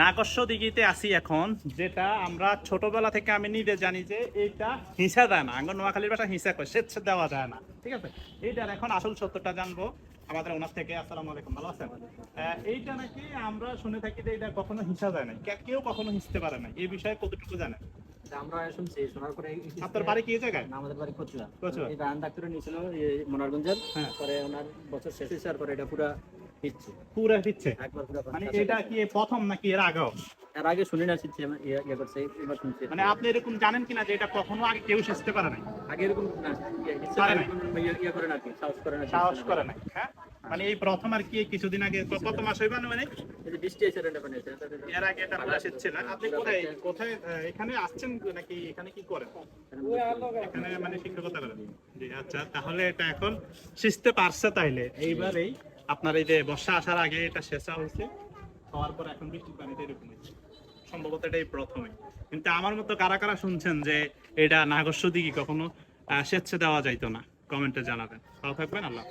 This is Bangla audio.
নাগস্য দিঘিতে আসি এখন যেটা আমরা ছোটবেলা থেকে আমি নিজে জানি যে এইটা হিসা দেয় না। আঙ্গ নোয়াখালীর ভাষা হিসা করে স্বেচ্ছা দেওয়া যায় না ঠিক আছে? এইটার এখন আসল সত্যটা জানব। আমাদের ওনার থেকে আসসালামু আলাইকুম ভালো আছেন? এইটা নাকি আমরা শুনে থাকি যে এটা কখনো হিসা যায় না কেউ কখনো হিসতে পারে না এই বিষয়ে কতটুকু জানেন তা আমরা শুনছি শোনার পরে আপনার বাড়ি কি জায়গায়? আমাদের বাড়ি কচুয়া। কচুয়া। এই রান ডাক্তারে নিয়েছিল এই মনোরগঞ্জের। হ্যাঁ। পরে ওনার বছর শেষ হয়েছে পরে এটা পুরা পুরো মানে এটা কি প্রথম নাকি এর আগেও? এর আগে শুনি না শিখছি ইয়ে ইয়ে করছে এবার শুনছি। মানে আপনি এরকম জানেন কিনা যে এটা কখনো আগে কেউ শিখতে পারে নাই? আগে এরকম না ইয়ে ইচ্ছে পারে না, নাই। এরকম ইয়ে ইয়ে করে না সাহস করে না সাহস করে নাই হ্যাঁ? মানে এই প্রথম আর কি কিছুদিন আগে কত মাস হইবা মানে বৃষ্টি এসে এর আগে এটা পুরা শিখছে না? আপনি কোথায় কোথায় এখানে আসছেন নাকি এখানে কি করেন? এখানে মানে শিক্ষকতা করেন। জি আচ্ছা তাহলে এটা এখন শিখতে পারছে তাইলে। এইবারেই আপনার এই যে বর্ষা আসার আগে এটা শেষা হয়েছে হওয়ার পর এখন বৃষ্টির পানিতে এরকম হয়েছে। সম্ভবত এটাই প্রথমে। কিন্তু আমার মতো কারা কারা শুনছেন যে এটা নাগস্য দিকে কখনো আহ, স্বেচ্ছা দেওয়া যাইতো না কমেন্টে জানাবেন। ভালো থাকবেন আল্লাহ।